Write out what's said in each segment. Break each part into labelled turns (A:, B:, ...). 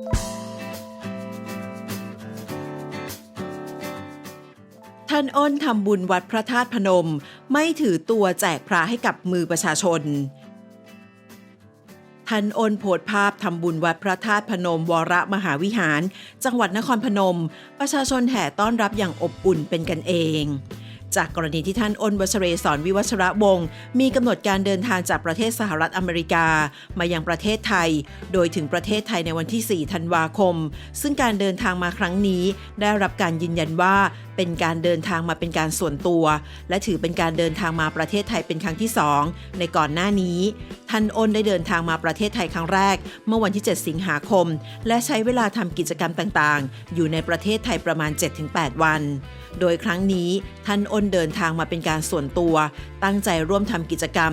A: ท่านอ้นทำบุญวัดพระธาตุพนม ไม่ถือตัวแจกพระให้กับมือประชาชน ท่านอ้นโพสภาพทำบุญวัดพระธาตุพนม วรมหาวิหาร จังหวัดนครพนม ประชาชนแห่ต้อนรับอย่างอบอุ่นเป็นกันเอง จากกรณีที่ท่านอ้นวัชเรศรวิวัชระวงศ์มีกำหนดการเดินทางจากประเทศสหรัฐอเมริกา มายังประเทศไทย โดยถึงประเทศไทยในวันที่ 4 ธันวาคม ซึ่งการเดินทางมาครั้งนี้ ได้รับการยืนยันว่าเป็นการเดินทางมาเป็นการส่วนตัว และถือเป็นการเดินทางมาประเทศไทยเป็นครั้งที่ 2 ในก่อนหน้านี้ ท่านอ้นได้เดินทางมาประเทศไทยครั้งแรก เมื่อวันที่ 7 สิงหาคม และใช้เวลาทำกิจกรรมต่างๆ อยู่ในประเทศไทยประมาณ 7-8 วัน โดยครั้งนี้ท่านอ้นเดินทางมาเป็นการส่วนตัว ตั้งใจร่วมทำกิจกรรม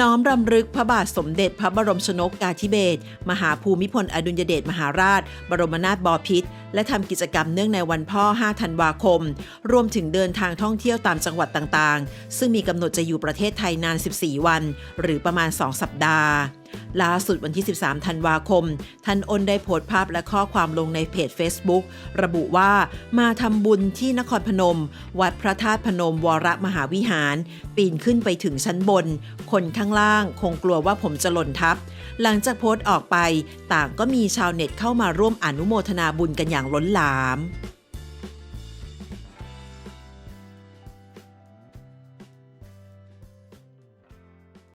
A: น้อมรำลึกพระบาทสมเด็จพระบรมชนกกาธิเบศรมหาภูมิพลอดุลยเดชมหาราช บรมนาถบพิตรและทำกิจกรรมเนื่องในวันพ่อ 5 ธันวาคม รวมถึงเดินทางท่องเที่ยวตามจังหวัดต่างๆ ซึ่งมีกำหนดจะอยู่ประเทศไทยนาน 14 วัน หรือประมาณ 2 สัปดาห์ ล่าสุดวันที่ 13 ธันวาคม ท่านอ้นได้โพสต์ภาพและข้อความลงในเพจ Facebook ระบุว่ามาทำบุญที่นครพนม วัดพระธาตุพนมวรมหาวิหาร ปีนขึ้นไปถึงชั้นบน คนข้างล่างคงกลัวว่าผมจะหล่นทับ หลังจากโพสต์ออกไป ต่างก็มีชาวเน็ตเข้ามาร่วมอนุโมทนาบุญกันอย่างล้นหลาม